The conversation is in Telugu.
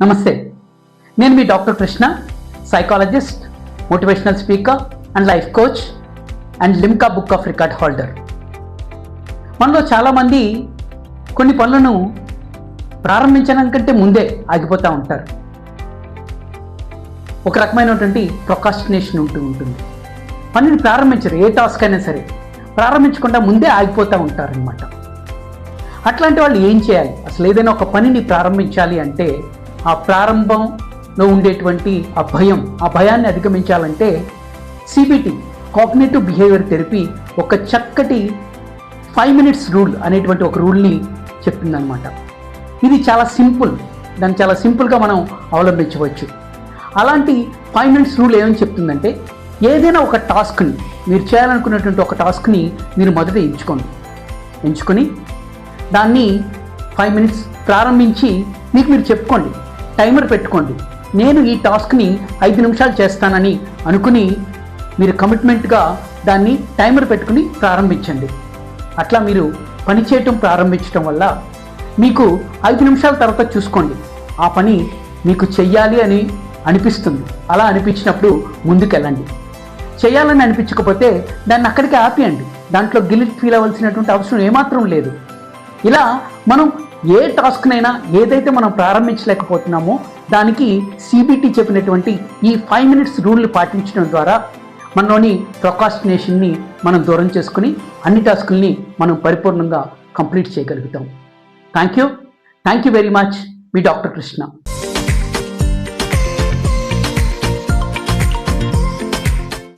నమస్తే. నేను మీ doctor Krishna psychologist motivational speaker and life coach and Limca book of record holder మనలో చాలామంది కొన్ని పనులను ప్రారంభించడం కంటే ముందే ఆగిపోతూ ఉంటారు. ఒక రకమైనటువంటి ప్రొకాస్టినేషన్ ఉంటూ ఉంటుంది. పనిని ప్రారంభించరు ఏ టాస్క్ అయినా సరే. ప్రారంభించకుండా ముందే ఆగిపోతూ ఉంటారనమాట అట్లాంటి వాళ్ళు ఏం చేయాలి? అసలు ఏదైనా ఒక పనిని ప్రారంభించాలి అంటే ఆ ప్రారంభంలో ఉండేటువంటి ఆ భయం ఆ భయాన్ని అధిగమించాలంటే సిబిటి కాగ్నేటివ్ బిహేవియర్ థెరపీ ఒక చక్కటి ఫైవ్ మినిట్స్ రూల్ అనేటువంటి ఒక రూల్ని చెప్తుందన్నమాట ఇది చాలా సింపుల్ దాన్ని చాలా సింపుల్గా మనం అవలంబించవచ్చు. అలాంటి ఫైవ్ మినిట్స్ రూల్ ఏమని చెప్తుందంటే ఏదైనా ఒక టాస్క్ని మీరు చేయాలనుకున్నటువంటి ఒక టాస్క్ని మీరు మొదట ఎంచుకోండి. ఎంచుకొని దాన్ని ఫైవ్ మినిట్స్ ప్రారంభించి మీకు మీరు చెప్పుకోండి. టైమర్ పెట్టుకోండి. నేను ఈ టాస్క్ని ఐదు నిమిషాలు చేస్తానని అనుకుని మీరు కమిట్మెంట్గా దాన్ని టైమర్ పెట్టుకుని ప్రారంభించండి. అట్లా మీరు పని చేయటం ప్రారంభించడం వల్ల మీకు ఐదు నిమిషాల తర్వాత చూసుకోండి. ఆ పని మీకు చెయ్యాలి అని అనిపిస్తుంది. అలా అనిపించినప్పుడు ముందుకెళ్ళండి. చేయాలని అనిపించకపోతే దాన్ని అక్కడికి ఆపేయండి. దాంట్లో గిలిట్ ఫీల్ అవ్వాల్సినటువంటి అవసరం ఏమాత్రం లేదు. ఇలా మనం ఏ టాస్క్నైనా ఏదైతే మనం ప్రారంభించలేకపోతున్నామో దానికి సిబిటి చెప్పినటువంటి ఈ ఫైవ్ మినిట్స్ రూల్ని పాటించడం ద్వారా మనలోని ప్రొకాస్టినేషన్ని మనం దూరం చేసుకుని అన్ని టాస్కుల్ని మనం పరిపూర్ణంగా కంప్లీట్ చేయగలుగుతాం. Thank you thank you very much me doctor Krishna.